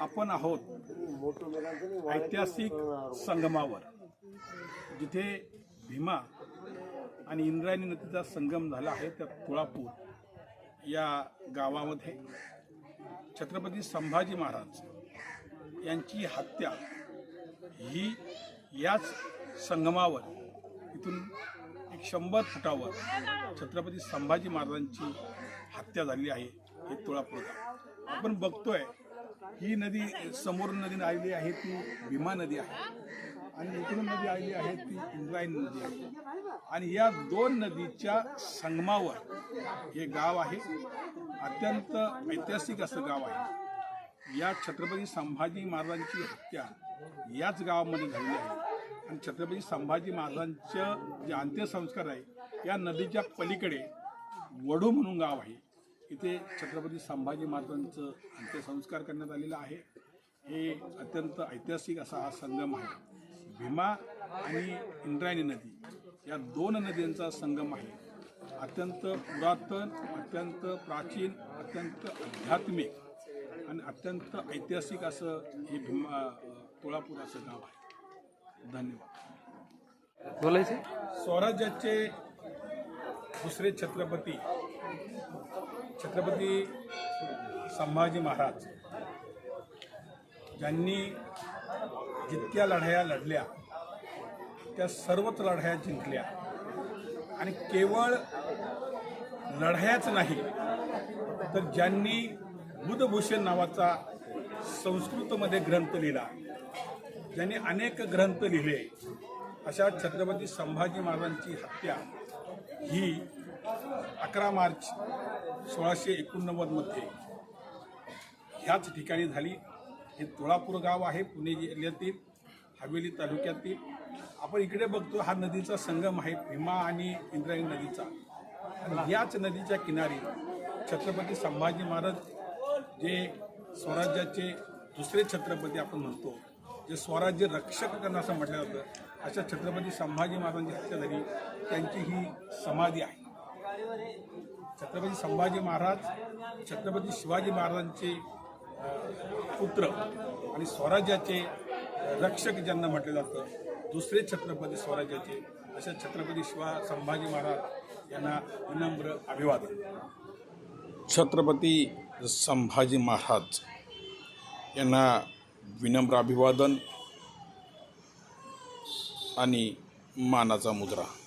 आपण आहोत ऐतिहासिक संगमावर जिथे भीमा आणि इंद्रायणी नदीचा संगम झाला आहे त्या तुळापूर या गावामध्ये. छत्रपती संभाजी महाराज यांची हत्या ही याच संगमावर इथून शंभर फुटावर छत्रपती संभाजी महाराजांची हत्या झाली आहे हे तुळापूर आपण बघतोय ही नदी समोर नदी आलेली आहे ती भीमा नदी आहे. आणि इकडून नदी आलेली आहे ती इंद्रायणी नदी आहे. आणि या दोन नदीच्या संगमावर हे गाव आहे अत्यंत ऐतिहासिक असं गाव आहे. या छत्रपती संभाजी महाराजांची हत्या याच गावामध्ये झाली आहे. आणि छत्रपती संभाजी महाराजांचं जे अंत्यसंस्कार आहे या नदीच्या पलीकडे वडू म्हणून गाव आहे. इथे छत्रपती संभाजी महाराजांचं अंत्यसंस्कार करण्यात आलेलं आहे. हे अत्यंत ऐतिहासिक असा हा संगम आहे. भीमा आणि इंद्रायणी नदी या दोन नद्यांचा संगम आहे. अत्यंत पुरातन अत्यंत प्राचीन अत्यंत आध्यात्मिक आणि अत्यंत ऐतिहासिक असं हे भीमा तुळापूर असं गाव आहे. धन्यवाद. बोलायचे? स्वराज्याचे दुसरे छत्रपती छत्रपती संभाजी महाराज ज्यांनी जितक्या लढाया लढल्या त्या सर्वच लढाया जिंकल्या. आणि केवळ लढायाच नाही तर ज्यांनी बुधभूषण नावाचा संस्कृतमध्ये ग्रंथ लिहिला ज्यांनी अनेक ग्रंथ लिहिले अशा छत्रपती संभाजी महाराजांची हत्या ही अकरा मार्च सोळाशे एकोणनव्वदमध्ये ह्याच ठिकाणी झाली. हे तुळापूर गाव आहे पुणे जिल्ह्यातील हवेली तालुक्यातील. आपण इकडे बघतो हा नदीचा संगम आहे भीमा आणि इंद्रायणी नदीचा. आणि याच नदीच्या किनारी छत्रपती संभाजी महाराज जे स्वराज्याचे दुसरे छत्रपती आपण म्हणतो जे स्वराज्य रक्षक त्यांना असं म्हटलं जातं अशा छत्रपती संभाजी महाराजांची हत्या झाली त्यांची ही समाधी आहे. छत्रपती संभाजी महाराज छत्रपती शिवाजी महाराजांचे पुत्र आणि स्वराज्याचे रक्षक ज्यांना म्हटलं जातं दुसरे छत्रपती स्वराज्याचे अशा छत्रपती शिवा संभाजी महाराज यांना विनम्र अभिवादन. छत्रपती संभाजी महाराज यांना विनम्र अभिवादन आणि मानाचा मुद्रा.